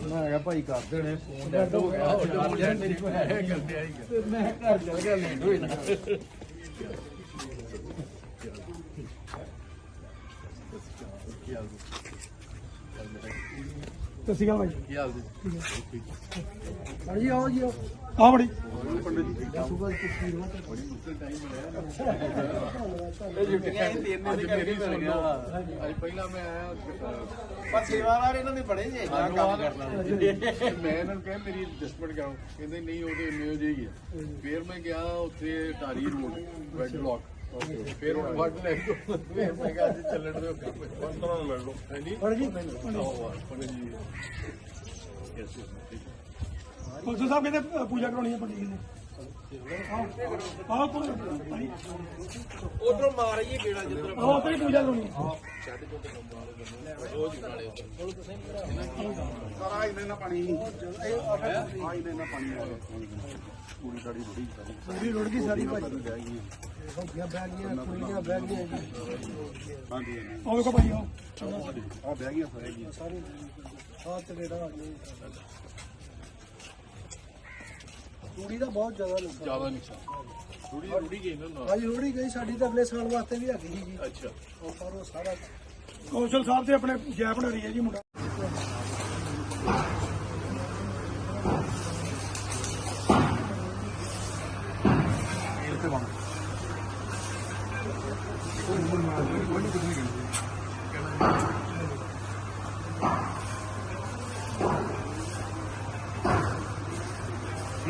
ਮੈਂ ਕਿਹਾ ਭਾਈ ਕਰ ਦੇਣੇ ਫੋਨ ਡੈਡ ਹੋ ਗਿਆ। ਚਾਰਜਰ ਮੇਰੀ ਕੋਲ ਹੈ ਕਰਦੇ ਤੇ ਮੈਂ ਘਰ ਚਲ ਗਿਆ ਲੇਟ ਹੋਈ ਨਾ। ਸਤਿ ਸ਼੍ਰੀ ਅਕਾਲ ਭਾਈ ਕੀ ਹਾਲ ਜੀ? ਹਾਂਜੀ ਆਓ ਜੀ ਆਓ। ਆ ਬੜੀ। ਅੱਜ ਮੇਰੀ ਸੁਣ ਲਓ ਅੱਜ ਪਹਿਲਾਂ ਮੈਂ ਆਇਆ ਪਰ ਸੇਵਾਦਾਰ ਇਹਨਾਂ ਦੇ ਬੜੇ ਜੇ ਇੰਨਾ ਕੰਮ ਕਰਨਾ ਮੈਂ ਇਹਨਾਂ ਨੂੰ ਕਿਹਾ ਮੇਰੀ ਐਡਜਸਟਮੈਂਟ ਕਰਾਓ। ਕਹਿੰਦੇ ਨਹੀਂ ਉਹਦੇ ਹੋ ਫਿਰ ਮੈਂ ਗਿਆ ਉੱਥੇ ਟਾਰੀ ਰੋਡ ਵੈਡ ਬਲੌਕ ਫਿਰ ਉਹ ਵੱਡ ਲੈ ਕੇ ਫਿਰ ਮੈਂ ਕਿਹਾ ਅੱਜ ਚੱਲਣ ਦੇ ਕੰਮ ਪੰਦਰਾਂ ਨੂੰ ਮਿਲ ਲਓ ਹਾਂਜੀ ਜੀ। ਜੀ ਯੈਸ ਪੁਲਿਸ ਸਾਹਿਬ ਕਹਿੰਦੇ ਪੂਜਾ ਕਰਾਉਣੀ ਹੈ ਪੰਡਿਤ ਜੀ ਨੇ ਕੋਲ ਭਾਈ ਉਧਰੋਂ ਮਾਰੀਏ ਕਿਹੜਾ ਜਿੱਧਰ ਆਓ ਤੇ ਪੂਜਾ ਕਰਾਉਣੀ ਹੈ ਸਾਰਾ ਇਹਨਾਂ ਨਾਲ ਪਾਣੀ ਇਹ ਆ ਇਹਨਾਂ ਨਾਲ ਪਾਣੀ ਆ ਪੂਰੀ ਸਾਡੀ ਰੁੜੀ ਸਾਰੀ। ਸਾਰੀ ਰੁੜ ਗਈ ਸਾਰੀ ਭਾਈ। ਸਬਜ਼ੀਆਂ ਬਹਿ ਗਈਆਂ ਕੁੜੀਆਂ ਬਹਿ ਗਈਆਂ। ਜੀ ਹਾਂਜੀ। ਆਓ ਵੇਖੋ ਭਾਈ ਆਓ ਆ ਬਹਿ ਗਈਆਂ ਸਾਰੇ ਸਾਰੇ। ਆਹ ਤੇ ਰੇੜਾ ਦਾ ਬਹੁਤ ਜ਼ਿਆਦਾ ਨੁਕਸਾਨ ਜ਼ਿਆਦਾ ਨੁਕਸਾਨ। ਰੂੜੀ ਰੂੜੀ ਗਈ ਨਾ। ਨਾਲ ਹਾਂਜੀ ਰੁੜੀ ਗਈ ਸਾਡੀ ਤਾਂ ਅਗਲੇ ਸਾਲ ਵਾਸਤੇ ਵੀ ਹੈਗੀ ਸੀ ਜੀ ਅੱਛਾ। ਉਹ ਪਰ ਉਹ ਸਾਰਾ ਕੌਸ਼ਲ ਸਾਹਿਬ ਤੇ ਆਪਣੇ ਜੈ ਭੰਡਾਰੀ ਹੈ ਜੀ ਮੁੰਡਾ।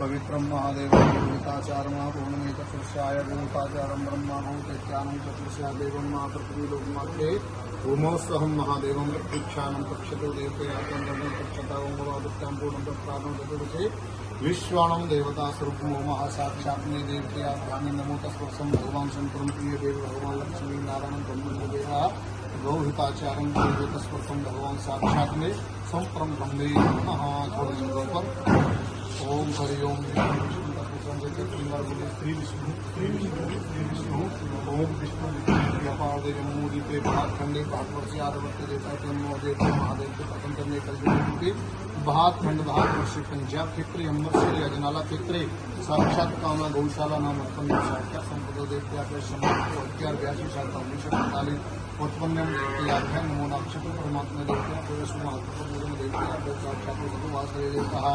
पवित्रं महादेवं गीताचारमः पूर्णमेतपुरुषाय गीताचारं ब्रह्माणं चैत्यानं चतुर्षा देवं मातृपृथ्वीलोकमात्रे भूमोऽस्सहं महादेवं प्रतीक्षानं पक्षतो देवतयातं पक्षता ओमवादित्यां पूर्णं तत्प्राणं चतुर्थे विश्वाणं देवतास्वरूपमो महासाक्षात् मे देवतयाभ्यामि नमो तस्वत्सं भगवान् शङ्करं प्रिय देव भगवान् लक्ष्मी नारायणं ब्रह्मदेवः गौहिताचार्यं देवतस्वत्सं भगवान् साक्षात् मे सम्प्रं ब्रह्मे नमः पर ओम हरि ओम श्री विष्णु श्री विष्णु श्री विष्णु ओम विष्णु व्यापार देव मोदी पे भात खंडे भात वर्ष आरवत्त देवता के महादेव के महादेव के पतन करने कल के भात खंड भात वर्ष पंजाब फिक्रे अमर श्री अजनाला फिक्रे साक्षात कामना गौशाला नाम उत्पन्न साक्षात संपद देवत्या के समाप्त अत्यार व्यासी शाखा उन्नीस सौ पैंतालीस उत्पन्नम देवत्याभ्या नमो नक्षत्र परमात्मा देवत्या पूर्ण देवत्या साक्षात वासरे देवता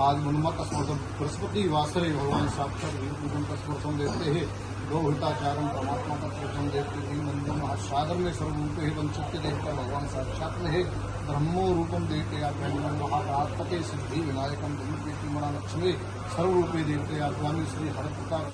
आज मनुमत स्मृतम बृहस्पति वासरे भगवान साक्षात वीर पूजन का स्मृतम देते हैं गौहिताचारम परमात्मा का स्मृतम देते हैं मंदिर महासागर में सर्वरूप है वंचित देवता भगवान साक्षात रहे ब्रह्मो रूपम देते या ब्रह्म महाराजपते सिद्धि विनायकम धनुपेति मणा लक्ष्मी सर्वरूपे देवते या स्वामी श्री हर प्रताप